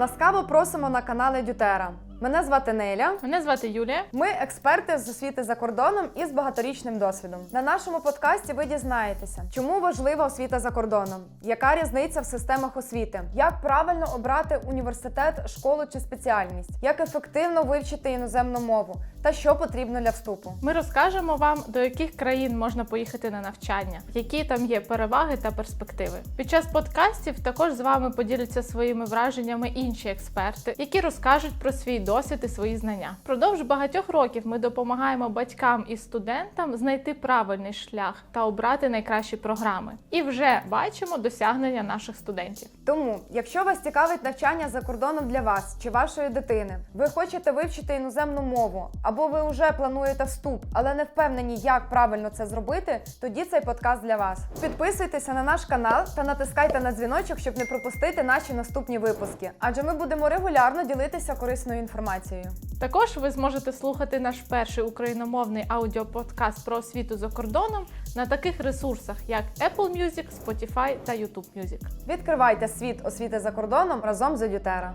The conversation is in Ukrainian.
Ласкаво просимо на канали Дютера. Мене звати Неля. Мене звати Юлія. Ми експерти з освіти за кордоном із багаторічним досвідом. На нашому подкасті ви дізнаєтеся, чому важлива освіта за кордоном, яка різниця в системах освіти, як правильно обрати університет, школу чи спеціальність, як ефективно вивчити іноземну мову та що потрібно для вступу. Ми розкажемо вам, до яких країн можна поїхати на навчання, які там є переваги та перспективи. Під час подкастів також з вами поділяться своїми враженнями інші експерти, які розкажуть про свій досвід і свої знання. Продовж багатьох років ми допомагаємо батькам і студентам знайти правильний шлях та обрати найкращі програми. І вже бачимо досягнення наших студентів. Тому, якщо вас цікавить навчання за кордоном для вас чи вашої дитини, ви хочете вивчити іноземну мову, або ви вже плануєте вступ, але не впевнені, як правильно це зробити, тоді цей подкаст для вас. Підписуйтеся на наш канал та натискайте на дзвіночок, щоб не пропустити наші наступні випуски, адже ми будемо регулярно ділитися корисною інформацією. Також ви зможете слухати наш перший україномовний аудіоподкаст про освіту за кордоном на таких ресурсах, як Apple Music, Spotify та YouTube Music. Відкривайте світ освіти за кордоном разом з Едютера.